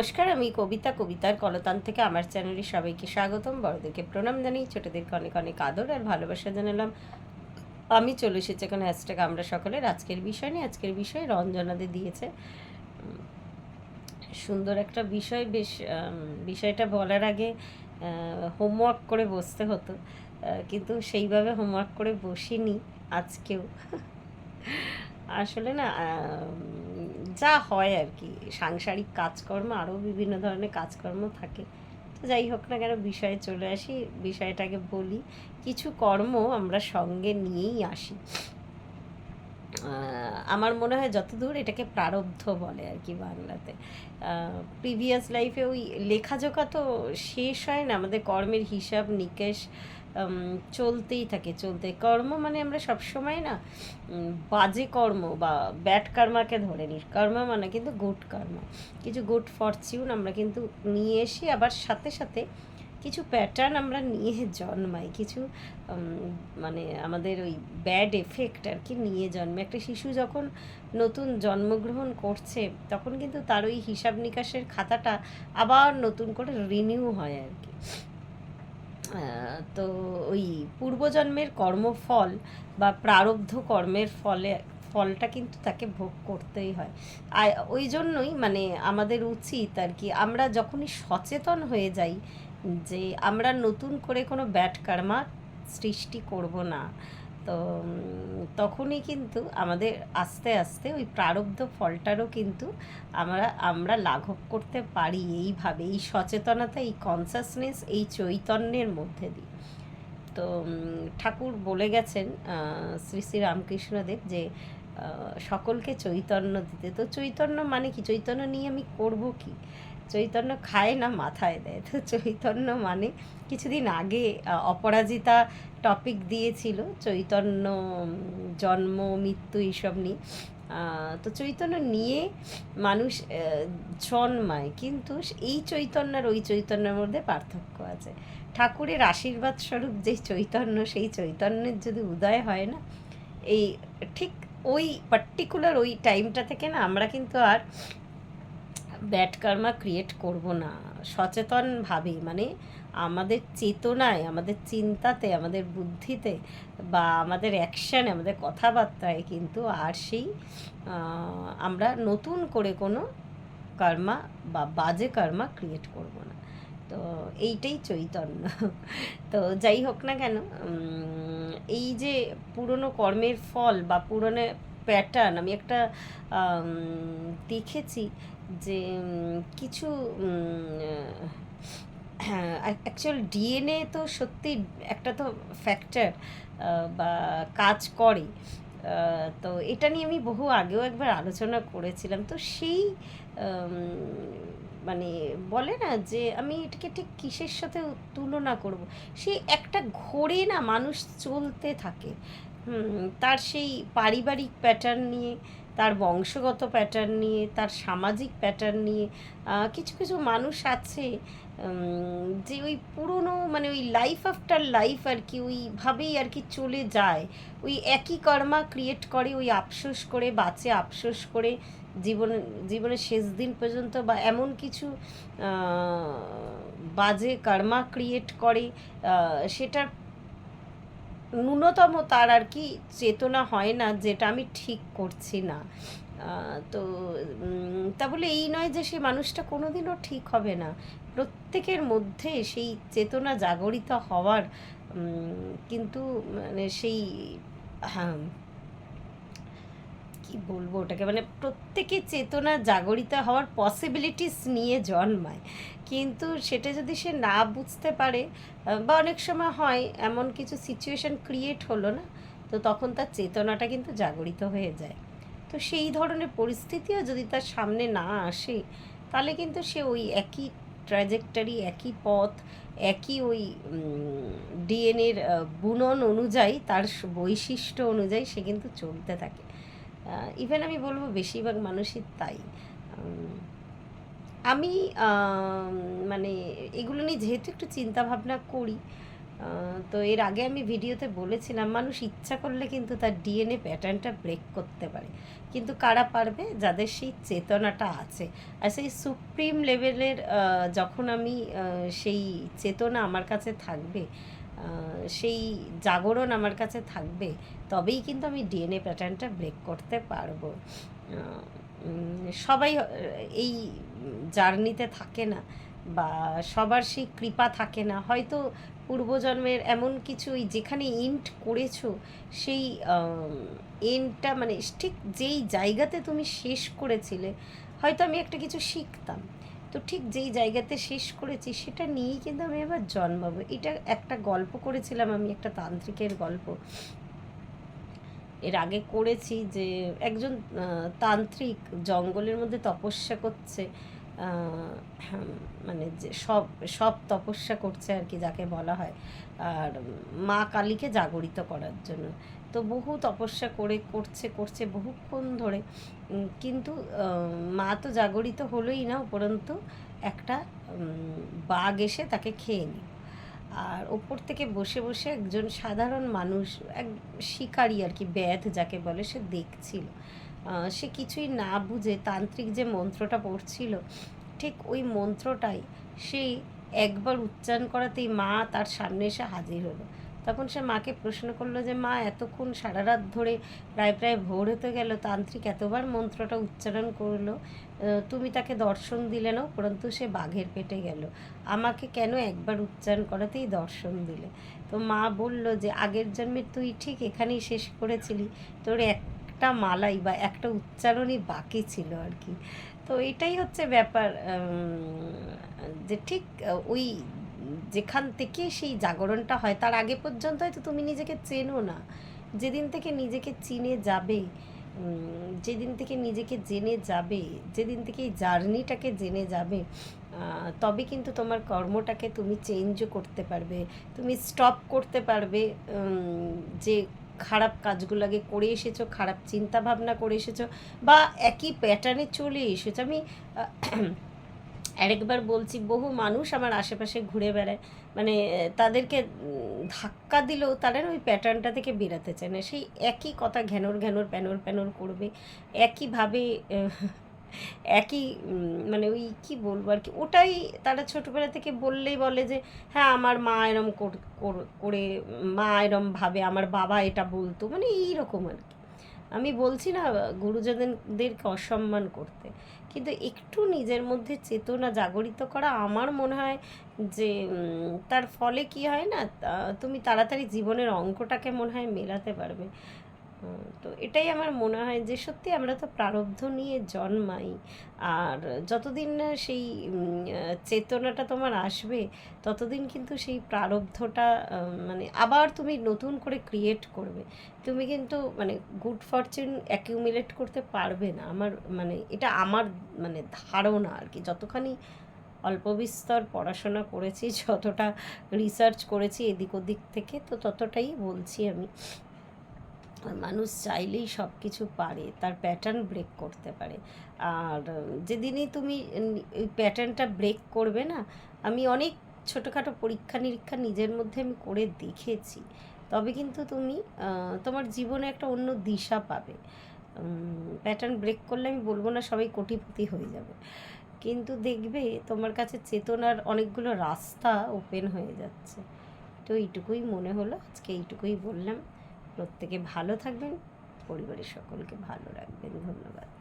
নমস্কার, আমি কবিতা, কবিতার কলতান থেকে আমার চ্যানেলে সবাইকে স্বাগতম। বড়দেরকে প্রণাম জানাই ছোটদেরকে অনেক অনেক আদর আর ভালোবাসা জানালাম। আমি চলে এসেছি এখানে হ্যাশট্যাগ আমরা সকলের আজকের বিষয় নিয়ে। আজকের বিষয় রঞ্জনাদে দিয়েছে। সুন্দর একটা বিষয়, বেশ বিষয়টা বলার আগে হোমওয়ার্ক করে বসতে হতো। কিন্তু সেইভাবে হোমওয়ার্ক করে বসিনি আজকেও। আসলে না যা হয় আর কি। সাংসারিক কাজকর্ম, আরও বিভিন্ন ধরনের কাজকর্ম থাকে। তো যাই হোক না কেন, বিষয়ে চলে আসি, বিষয়টাকে বলি। কিছু কর্ম আমরা সঙ্গে নিয়েই আসি। আমার মনে হয় যতদূর এটাকে প্রারব্ধ বলে আর কি বাংলাতে। প্রিভিয়াস লাইফে ওই লেখাজোখা তো শেষ হয় না, আমাদের কর্মের হিসাব নিকেশ চলতেই থাকে, চলতে। কর্ম মানে আমরা সবসময় না বাজে কর্ম বা ব্যাড কর্মাকে ধরে নিই। কর্ম মানে কিন্তু গুড কর্ম কিছু গুড ফরচিউন আমরা কিন্তু নিয়ে এসি আবার সাথে সাথে কিছু প্যাটার্ন আমরা নিয়ে জন্মাই, কিছু মানে আমাদের ওই ব্যাড এফেক্ট আর কি নিয়ে জন্মে একটা শিশু যখন নতুন জন্মগ্রহণ করছে, তখন কিন্তু তার ওই হিসাব নিকাশের খাতাটা আবার নতুন করে রিনিউ হয় আর কি। তো ওই পূর্বজন্মের কর্মফল বা প্রারব্ধ কর্মের ফলে, ফলটা কিন্তু তাকে ভোগ করতেই হয়। আর ওই জন্যই মানে আমাদের উচিত আর কি, আমরা যখনই সচেতন হয়ে যাই যে আমরা নতুন করে কোনো ব্যাট কর্মা সৃষ্টি করব না। তো তখনই কিন্তু আমাদের আস্তে আস্তে ওই প্রারব্ধ ফলটারও কিন্তু আমরা আমরা লাঘব করতে পারি এইভাবে। এই সচেতনতা, এই কনসাসনেস এই চৈতন্যের মধ্যে দিয়ে। তো ঠাকুর বলে গেছেন শ্রী শ্রী রামকৃষ্ণদেব যে সকলকে চৈতন্য দিতে। তো চৈতন্য মানে কি? চৈতন্য নিয়ে আমি করব কি? চৈতন্য খায় না মাথায় দেয়। তো চৈতন্য মানে কিছুদিন আগে অপরাজিতা টপিক দিয়েছিল, চৈতন্য জন্ম, মৃত্যু এইসব নিয়ে। তো চৈতন্য নিয়ে মানুষ জন্মায়, কিন্তু এই চৈতন্য আর ওই চৈতন্যের মধ্যে পার্থক্য আছে। ঠাকুরের আশীর্বাদ স্বরূপ যে চৈতন্য, সেই চৈতন্যের যদি উদয় হয় না, এই ঠিক ওই পার্টিকুলার ওই টাইমটা থেকে না আমরা কিন্তু আর ব্যাড কর্মা ক্রিয়েট করব না। সচেতনভাবে মানে আমাদের চেতনায়, আমাদের চিন্তাতে, আমাদের বুদ্ধিতে বা আমাদের অ্যাকশানে আমাদের কথাবার্তায় কিন্তু আর সেই আমরা নতুন করে কোনো কর্মা বা বাজে কর্মা ক্রিয়েট করব না। তো এইটাই চৈতন্য। তো যাই হোক না কেন এই যে পুরনো কর্মের ফল বা পুরনো প্যাটার্ন আমি একটা দেখেছি যে কিছু অ্যাকচুয়াল ডিএনএ তো সত্যি একটা তো ফ্যাক্টর বা কাজ করে। তো এটা নিয়ে আমি বহু আগেও একবার আলোচনা করেছিলাম। তো সেই মানে বলে না যে, আমি এটাকে ঠিক কিসের সাথে তুলনা করব? সেই একটা ঘোরে না মানুষ চলতে থাকে। তার সেই পারিবারিক প্যাটার্ন নিয়ে, তার বংশগত প্যাটার্ন নিয়ে, তার সামাজিক প্যাটার্ন নিয়ে কিছু কিছু মানুষ আছে যে ওই পুরনো মানে ওই লাইফ আফটার লাইফ আর কি ওইভাবেই আর কি চলে যায়। ওই একই কর্মা ক্রিয়েট করে, ওই আফসোস করে, বাঁচে আফসোস করে, জীবন, জীবনের শেষ দিন পর্যন্ত বা এমন কিছু বাজে কর্মা ক্রিয়েট করে সেটার ন্যূনতম তার আর কি চেতনা হয় না, যেটা আমি ঠিক করছি না। তো তা বলে এই নয় যে সে মানুষটা কোনোদিনও ঠিক হবে না। প্রত্যেকের মধ্যে সেই চেতনা জাগরিত হওয়ার কিন্তু মানে সেই হ্যাঁ কি বলব ওটাকে? মানে প্রত্যেকে চেতনা জাগরিত হওয়ার পসিবিলিটিস নিয়ে জন্মায়। কিন্তু সেটা যদি সে না বুঝতে পারে বা অনেক সময় হয় এমন কিছু সিচুয়েশন ক্রিয়েট হলো না, তো তখন তার চেতনাটা কিন্তু জাগরিত হয়ে যায়। তো সেই ধরনের পরিস্থিতিও যদি তার সামনে না আসে, তাহলে কিন্তু সে ওই একই ট্র্যাজেক্টারি একই পথ, একই ওই ডিএনএর বুনন অনুযায়ী, তার বৈশিষ্ট্য অনুযায়ী সে কিন্তু চলতে থাকে। ইভেন আমি বলব বেশিরভাগ মানুষই তাই। আমি মানে এগুলো নিয়ে যেহেতু একটু চিন্তাভাবনা করি তো এর আগে আমি ভিডিওতে বলেছিলাম, মানুষ ইচ্ছা করলে কিন্তু তার ডিএনএ প্যাটার্নটা ব্রেক করতে পারে। কিন্তু কারা পারবে? যাদের সেই চেতনাটা আছে। আর সেই সুপ্রিম লেভেলের যখন আমি সেই চেতনা আমার কাছে থাকবে সেই জাগরণ আমার কাছে থাকবে, তবেই কিন্তু আমি ডিএনএ প্যাটার্নটা ব্রেক করতে পারব। সবাই, এই জার্নিতে থাকে না বা সবার সেই কৃপা থাকে না। হয়তো পূর্বজন্মের এমন কিছু ওই যেখানে এন্ড করেছ, সেই এন্ডটা মানে ঠিক যেই জায়গাতে তুমি শেষ করেছিলে, হয়তো আমি একটা কিছু শিখতাম। তো ঠিক যেই জায়গাতে শেষ করেছি, সেটা নিয়েই কিন্তু আমি আবার জন্মাবো। এটা একটা গল্প করেছিলাম আমি, একটা তান্ত্রিকের গল্প। এর আগে করেছি যে, একজন তান্ত্রিক জঙ্গলের মধ্যে তপস্যা করছে। মানে যে সব সব তপস্যা করছে আর কি যাকে বলা হয়। আর মা কালীকে জাগরিত করার জন্য। তো বহু তপস্যা করে, করছে করছে বহুক্ষণ ধরে। কিন্তু মা তো জাগরিত হলোই না, উপরন্তু একটা বাঘ এসে তাকে খেয়ে নিল। আর ওপর থেকে বসে বসে একজন সাধারণ মানুষ, এক শিকারী আর কি, ব্যাধ যাকে বলে, সে দেখছিল। সে কিছুই না বুঝে তান্ত্রিক যে মন্ত্রটা পড়ছিল, ঠিক ওই মন্ত্রটাই সেই একবার উচ্চারণ করাতেই মা তার সামনে এসে হাজির হলো। তখন সে মাকে প্রশ্ন করল যে, মা, এতক্ষণ সারা রাত ধরে প্রায় প্রায় ভোর হতে গেল, তান্ত্রিক এতবার মন্ত্রটা উচ্চারণ করল তুমি তাকে দর্শন দিলে না, পরন্তু সে বাঘের পেটে গেল। আমাকে কেন একবার উচ্চারণ করাতেই দর্শন দিলে? তো মা বলল যে, আগের জন্মে তুই ঠিক এখানেই শেষ করেছিলি, তোর একটা মালাই বা একটা উচ্চারণই বাকি ছিল আর কি। তো এটাই হচ্ছে ব্যাপার যে ঠিক ওই যেখান থেকে সেই জাগরণটা হয়, তার আগে পর্যন্ত হয়তো তুমি নিজেকে চেনো না। যেদিন থেকে নিজেকে চিনে যাবে যেদিন থেকে নিজেকে জেনে যাবে, যেদিন থেকে এই জার্নিটাকে জেনে যাবে তবে কিন্তু তোমার কর্মটাকে তুমি চেঞ্জও করতে পারবে, তুমি স্টপ করতে পারবে যে খারাপ কাজগুলো আগে করে এসেছ, খারাপ চিন্তা ভাবনা করে এসেছ বা একই প্যাটার্নে চলে এসেছ। আমি আরেকবার বলছি, বহু মানুষ আমার আশেপাশে ঘুরে বেড়ায়। মানে তাদেরকে ধাক্কা দিলেও তারা ওই প্যাটার্নটা থেকে বেরাতে চায় না। সেই একই কথা ঘ্যানোর ঘ্যানোর প্যানোর প্যানোর করবে। একইভাবে একই মানে ওই কি বলব আর কি, ওটাই তারা ছোটোবেলা থেকে বললেই বলে যে হ্যাঁ আমার মা এরম কর- মা এরম ভাবে, আমার বাবা এটা বলতো। মানে এইরকম আর কি। আমি বলছি না গুরুজনদেরকে অসম্মান করতে, কিন্তু একটু নিজের মধ্যে চেতনা জাগরিত করা আমার মনে হয় যে তার ফলে কি হয় না তুমি তাড়াতাড়ি জীবনের অঙ্কটাকে মনে হয় মেলাতে পারবে। তো এটাই আমার মনে হয় যে সত্যি আমরা তো প্রারব্ধ নিয়ে জন্মাই। আর যতদিন না সেই চেতনাটা তোমার আসবে, ততদিন কিন্তু সেই প্রারব্ধটা মানে আবার তুমি নতুন করে ক্রিয়েট করবে। তুমি কিন্তু মানে গুড ফরচুন অ্যাকিউমুলেট করতে পারবে না। আমার মানে এটা আমার মানে ধারণা আর কি। যতখানি অল্প বিস্তর পড়াশোনা করেছি, যতটা রিসার্চ করেছি এদিক ওদিক থেকে, তো ততটাই বলছি আমি। মানুষ চাইলেই সব কিছু পারে, তার প্যাটার্ন ব্রেক করতে পারে। আর যেদিনই তুমি ওই প্যাটার্নটা ব্রেক করবে না, আমি অনেক ছোটোখাটো পরীক্ষা নিরীক্ষা নিজের মধ্যে আমি করে দেখেছি, তবে কিন্তু তুমি তোমার জীবনে একটা অন্য দিশা পাবে। প্যাটার্ন ব্রেক করলে আমি বলব না সবাই কোটিপতি হয়ে যাবে। কিন্তু দেখবে তোমার কাছে চেতনার অনেকগুলো রাস্তা ওপেন হয়ে যাচ্ছে। তো এইটুকুই মনে হলো, আজকে এইটুকুই বললাম। প্রত্যেকে ভালো থাকবেন পরিবারের সকলকে ভালো রাখবেন। ধন্যবাদ।